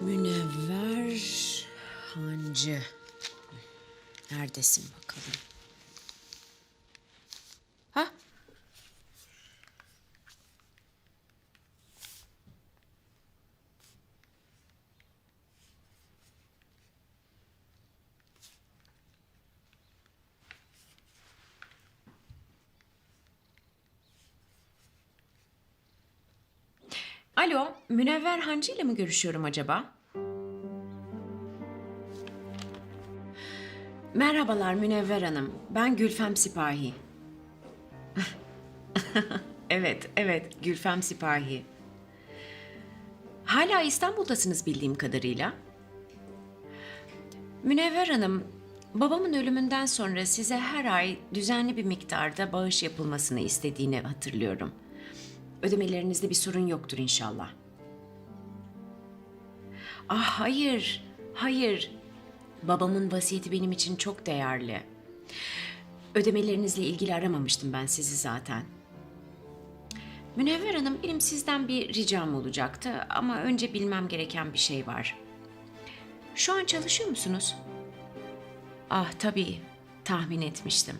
Münevver Hancı. Neredesin bakalım? Ha? Alo, Münevver Hancı ile mi görüşüyorum acaba? Merhabalar Münevver Hanım. Ben Gülfem Sipahi. evet, evet Gülfem Sipahi. Hala İstanbul'dasınız bildiğim kadarıyla. Münevver Hanım, babamın ölümünden sonra size her ay düzenli bir miktarda bağış yapılmasını istediğini hatırlıyorum. Ödemelerinizde bir sorun yoktur inşallah. Ah hayır, hayır. Babamın vasiyeti benim için çok değerli. Ödemelerinizle ilgili aramamıştım ben sizi zaten. Münevver Hanım, benim sizden bir ricam olacaktı ama önce bilmem gereken bir şey var. Şu an çalışıyor musunuz? Ah tabii, tahmin etmiştim.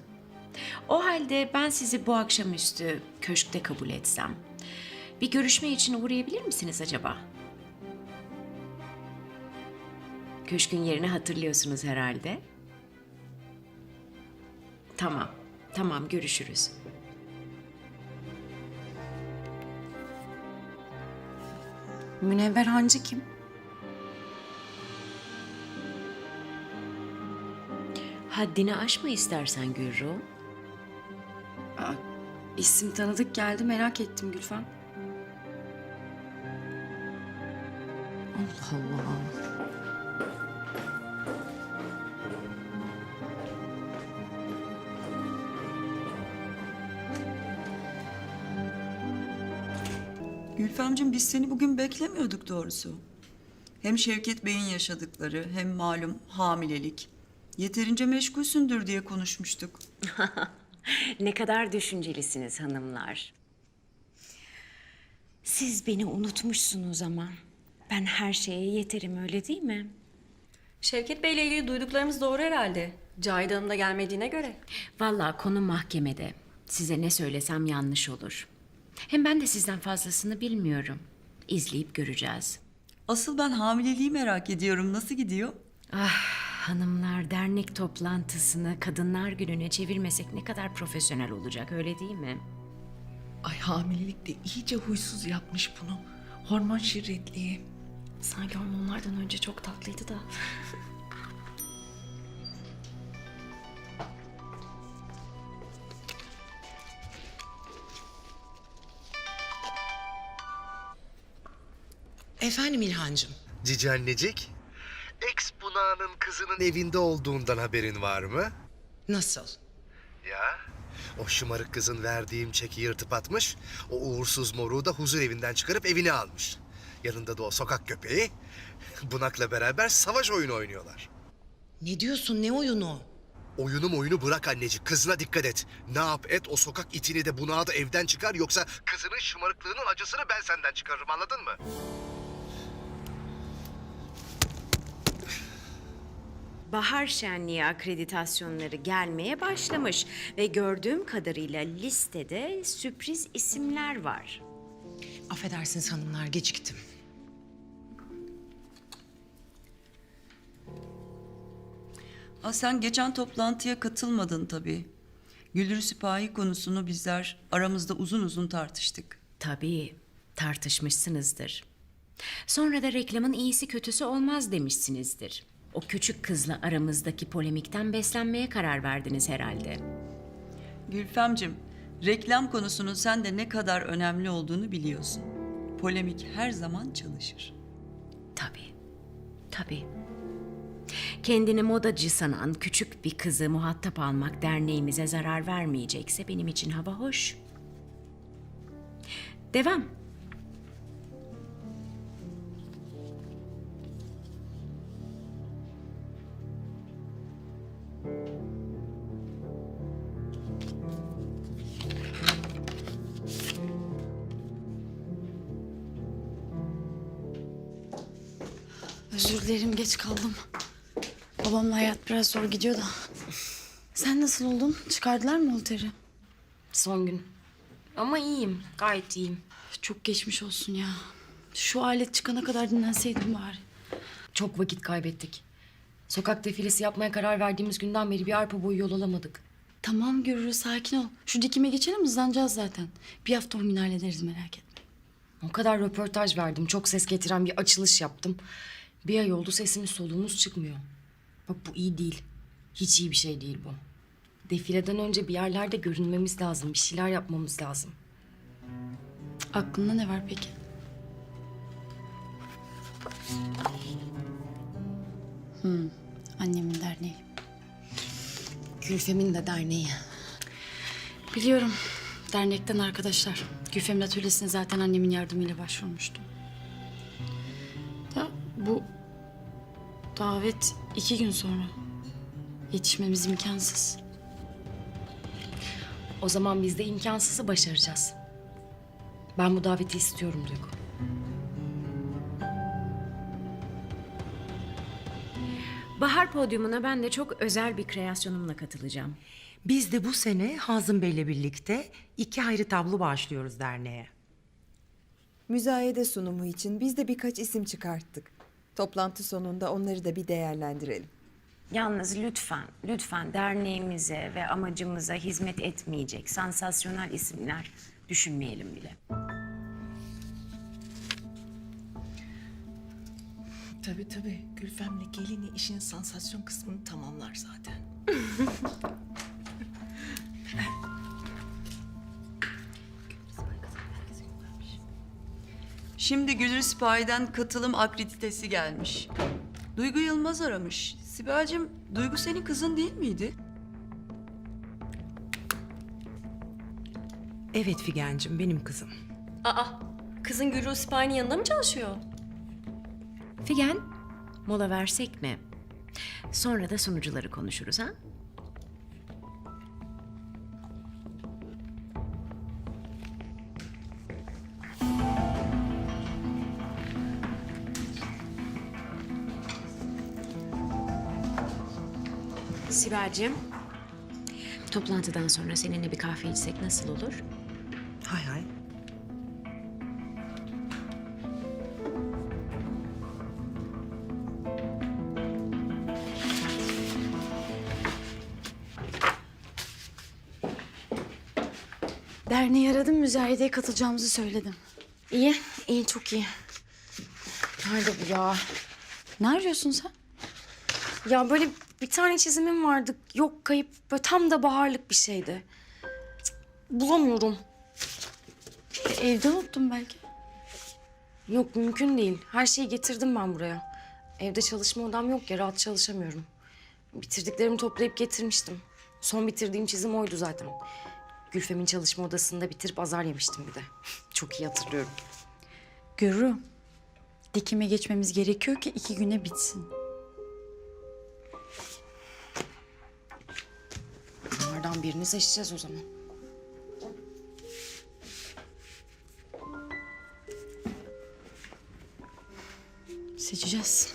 O halde ben sizi bu akşamüstü köşkte kabul etsem. Bir görüşme için uğrayabilir misiniz acaba? Köşkün yerini hatırlıyorsunuz herhalde. Tamam, tamam görüşürüz. Münevver Hancı kim? Haddini aşma istersen Gürru. İsim tanıdık geldi merak ettim Gülfem. Allah Allah. Gülfemciğim biz seni bugün beklemiyorduk doğrusu. Hem Şevket Bey'in yaşadıkları hem malum hamilelik. Yeterince meşgulsündür diye konuşmuştuk. Ne kadar düşüncelisiniz hanımlar. Siz beni unutmuşsunuz ama. Ben her şeye yeterim öyle değil mi? Şevket Bey ile ilgili duyduklarımız doğru herhalde. Cahide Hanım da gelmediğine göre. Vallahi konu mahkemede. Size ne söylesem yanlış olur. Hem ben de sizden fazlasını bilmiyorum. İzleyip göreceğiz. Asıl ben hamileliği merak ediyorum. Nasıl gidiyor? Ah hanımlar dernek toplantısını kadınlar gününe çevirmesek ne kadar profesyonel olacak öyle değil mi? Ay hamilelik de iyice huysuz yapmış bunu. Hormon şirretliği. Sanki hormonlardan önce çok tatlıydı da. Efendim İlhancığım. Cici annecik, kızının evinde olduğundan haberin var mı? Nasıl? Ya, o şımarık kızın verdiğim çeki yırtıp atmış, o uğursuz moruğu da huzur evinden çıkarıp evine almış. Yanında da o sokak köpeği, bunakla beraber savaş oyunu oynuyorlar. Ne diyorsun ne oyunu? Oyunu oyunu bırak annecik, kızına dikkat et. Ne yap et o sokak itini de bunağı da evden çıkar yoksa kızının şımarıklığının acısını ben senden çıkarırım anladın mı? Bahar Şenliği akreditasyonları gelmeye başlamış ve gördüğüm kadarıyla listede sürpriz isimler var. Affedersiniz hanımlar geciktim. Ha sen geçen toplantıya katılmadın tabii. Güldür Sipahi konusunu bizler aramızda uzun uzun tartıştık. Tabii tartışmışsınızdır. Sonra da reklamın iyisi kötüsü olmaz demişsinizdir. O küçük kızla aramızdaki polemikten beslenmeye karar verdiniz herhalde. Gülfemcim, reklam konusunun sen de ne kadar önemli olduğunu biliyorsun. Polemik her zaman çalışır. Tabii, tabii. Kendini modacı sanan küçük bir kızı muhatap almak derneğimize zarar vermeyecekse benim için hava hoş. Devam. Özür dilerim geç kaldım. Babamla hayat biraz zor gidiyor da. Sen nasıl oldun? Çıkardılar mı Olter'i? Son gün. Ama iyiyim. Gayet iyiyim. Çok geçmiş olsun ya. Şu alet çıkana kadar dinlenseydim bari. Çok vakit kaybettik. Sokak defilesi yapmaya karar verdiğimiz günden beri bir arpa boyu yol alamadık. Tamam Gürür sakin ol. Şu dikime geçelim hızlanacağız zaten. Bir hafta on gün hallederiz merak etme. O kadar röportaj verdim. Çok ses getiren bir açılış yaptım. Bir ay oldu sesimiz soluğumuz çıkmıyor. Bak bu iyi değil. Hiç iyi bir şey değil bu. Defileden önce bir yerlerde görünmemiz lazım. Bir şeyler yapmamız lazım. Aklında ne var peki? Hmm, annemin derneği. Gülfem'in de derneği. Biliyorum. Dernekten arkadaşlar. Gülfem'in atölyesine zaten annemin yardımıyla başvurmuştum. Davet iki gün sonra. Yetişmemiz imkansız. O zaman biz de imkansızı başaracağız. Ben bu daveti istiyorum Duygu. Bahar podyumuna ben de çok özel bir kreasyonumla katılacağım. Biz de bu sene Hazım Bey'le birlikte iki ayrı tablo bağışlıyoruz derneğe. Müzayede sunumu için biz de birkaç isim çıkarttık. Toplantı sonunda onları da bir değerlendirelim. Yalnız lütfen, lütfen derneğimize ve amacımıza hizmet etmeyecek sansasyonel isimler düşünmeyelim bile. Tabii tabii. Gülfem'le gelini işin sansasyon kısmını tamamlar zaten. Şimdi Gülür Sipahi'den katılım akreditesi gelmiş. Duygu Yılmaz aramış. Sibel'cim Duygu senin kızın değil miydi? Evet Figen'cim benim kızım. Aa, kızın Gürül Sipahi'nin yanında mı çalışıyor? Figen, mola versek mi? Sonra da sonuçları konuşuruz ha? Sibel'cim, toplantıdan sonra seninle bir kahve içsek nasıl olur? Hay hay. Derneği aradım, müzayedeye katılacağımızı söyledim. İyi, iyi çok iyi. Nerede bu ya? Ne arıyorsun sen? Ya böyle bir tane çizimim vardı. Yok kayıp. Böyle tam da baharlık bir şeydi. Cık, Bulamıyorum. E, evde unuttum belki. Yok mümkün değil. Her şeyi getirdim ben buraya. Evde çalışma odam yok ya rahat çalışamıyorum. Bitirdiklerimi toplayıp getirmiştim. Son bitirdiğim çizim oydu zaten. Gülfem'in çalışma odasında bitirip azar yemiştim bir de. Çok iyi hatırlıyorum. Gürü, dikime geçmemiz gerekiyor ki iki güne bitsin. Bunlardan birini seçeceğiz o zaman. Seçeceğiz.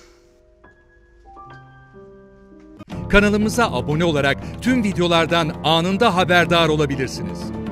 Kanalımıza abone olarak tüm videolardan anında haberdar olabilirsiniz.